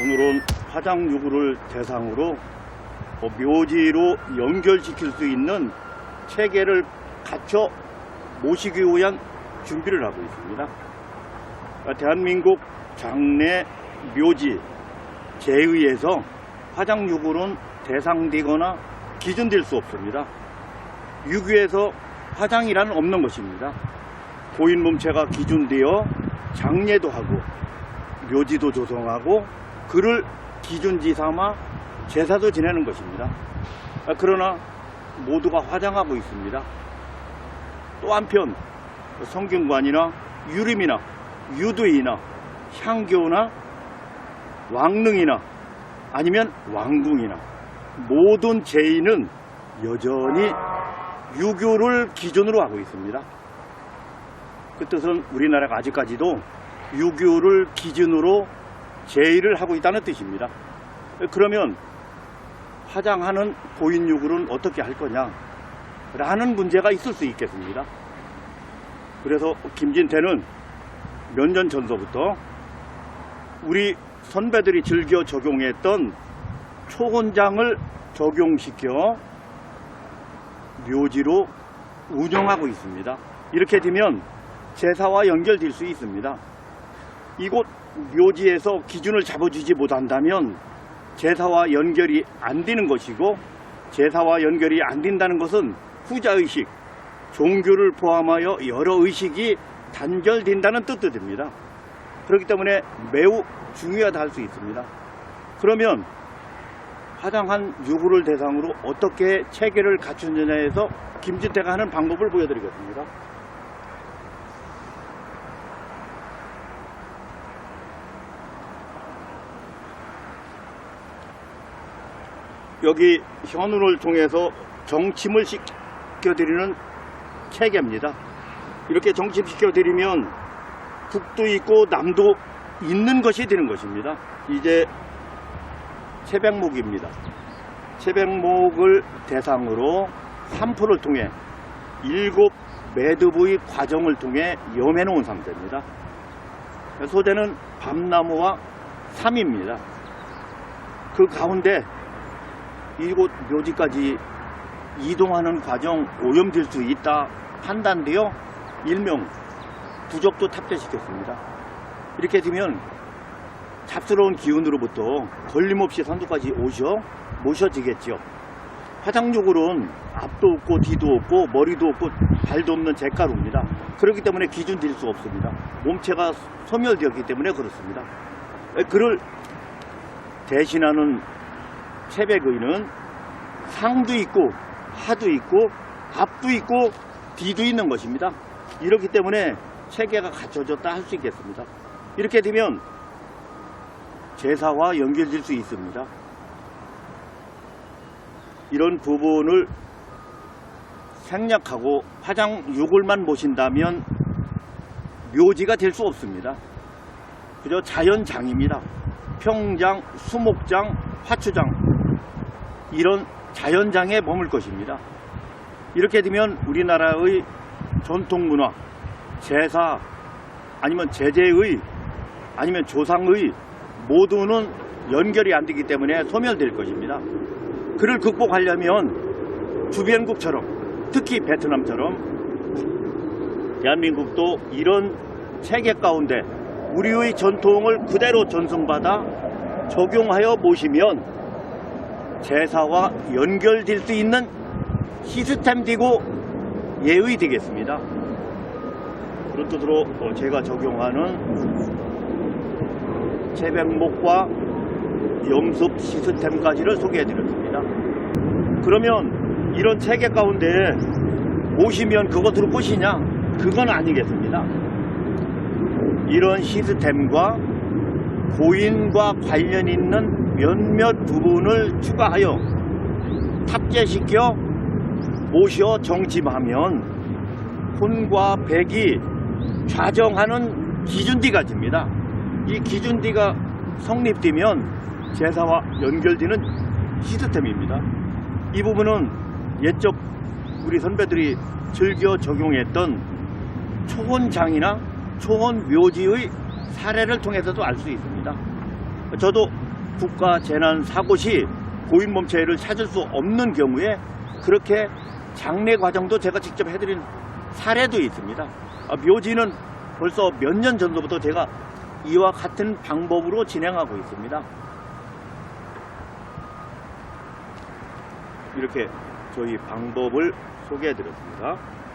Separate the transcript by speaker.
Speaker 1: 오늘은 화장유구를 대상으로 어, 묘지로 연결시킬 수 있는 체계를 갖춰 모시기 위한 준비를 하고 있습니다. 아, 대한민국 장례 묘지 제의에서 화장유구는 대상되거나 기준될 수 없습니다. 유구에서 화장이란 없는 것입니다. 고인 몸체가 기준되어 장례도 하고 묘지도 조성하고 그를 기준지 삼아 제사도 지내는 것입니다. 아, 그러나 모두가 화장하고 있습니다. 또 한편 성균관이나 유림이나 유두이나 향교나 왕릉이나 아니면 왕궁이나 모든 제의는 여전히 유교를 기준으로 하고 있습니다. 그 뜻은 우리나라가 아직까지도 유교를 기준으로 제의를 하고 있다는 뜻입니다. 그러면 화장하는 고인 유구는 어떻게 할 거냐? 라는 문제가 있을 수 있겠습니다. 그래서 김진태는 몇 년 전서부터 우리 선배들이 즐겨 적용했던 초혼장을 적용시켜 묘지로 운영하고 있습니다. 이렇게 되면 제사와 연결될 수 있습니다. 이곳 묘지에서 기준을 잡아주지 못한다면 제사와 연결이 안 되는 것이고 제사와 연결이 안 된다는 것은 후자의식, 종교를 포함하여 여러 의식이 단절된다는 뜻도 됩니다. 그렇기 때문에 매우 중요하다 할 수 있습니다. 그러면 화장한 유구를 대상으로 어떻게 체계를 갖추느냐에서 김진태가 하는 방법을 보여드리겠습니다. 여기 현우를 통해서 정침을 시켜드리는 체계입니다. 이렇게 정침시켜드리면 북도 있고 남도 있는 것이 되는 것입니다. 이제 채백목입니다. 채백목을 대상으로 3%를 통해 일곱 매듭의 과정을 통해 염해 놓은 상태입니다. 소재는 밤나무와 삼입니다. 그 가운데 이곳 묘지까지 이동하는 과정 오염될 수 있다 판단되어 일명 부적도 탑재시켰습니다. 이렇게 되면 잡스러운 기운으로부터 걸림없이 선두까지 오셔 모셔지겠지요. 화장육으로는 앞도 없고 뒤도 없고 머리도 없고 발도 없는 잿가루입니다. 그렇기 때문에 기준될 수 없습니다. 몸체가 소멸되었기 때문에 그렇습니다. 그를 대신하는 채백의는 상도 있고 하도 있고 앞도 있고 뒤도 있는 것입니다. 이렇기 때문에 체계가 갖춰졌다 할 수 있겠습니다. 이렇게 되면 제사와 연결될 수 있습니다. 이런 부분을 생략하고 화장 유골만 모신다면 묘지가 될 수 없습니다. 그저 자연장입니다. 평장, 수목장, 화추장 이런 자연장에 머물 것입니다. 이렇게 되면 우리나라의 전통문화, 제사 아니면 제재의 아니면 조상의 모두는 연결이 안 되기 때문에 소멸될 것입니다. 그를 극복하려면 주변국처럼 특히 베트남처럼 대한민국도 이런 체계 가운데 우리의 전통을 그대로 전승받아 적용하여 모시면 제사와 연결될 수 있는 시스템 되고 예의 되겠습니다. 그런 뜻으로 어, 제가 적용하는 채백목과 염습 시스템까지를 소개해 드렸습니다. 그러면 이런 체계 가운데 모시면 그것으로 끝이냐? 그건 아니겠습니다. 이런 시스템과 고인과 관련 있는 몇몇 부분을 추가하여 탑재시켜 모셔 정침하면 혼과 백이 좌정하는 기준디가 집니다. 이 기준디가 성립되면 제사와 연결되는 시스템입니다. 이 부분은 옛적 우리 선배들이 즐겨 적용했던 초혼장이나 초혼 묘지의 사례를 통해서도 알 수 있습니다. 저도 국가 재난 사고 시 고인 몸체를 찾을 수 없는 경우에 그렇게 장례 과정도 제가 직접 해드린 사례도 있습니다. 아, 묘지는 벌써 몇 년 전부터 제가 이와 같은 방법으로 진행하고 있습니다. 이렇게 저희 방법을 소개해 드렸습니다.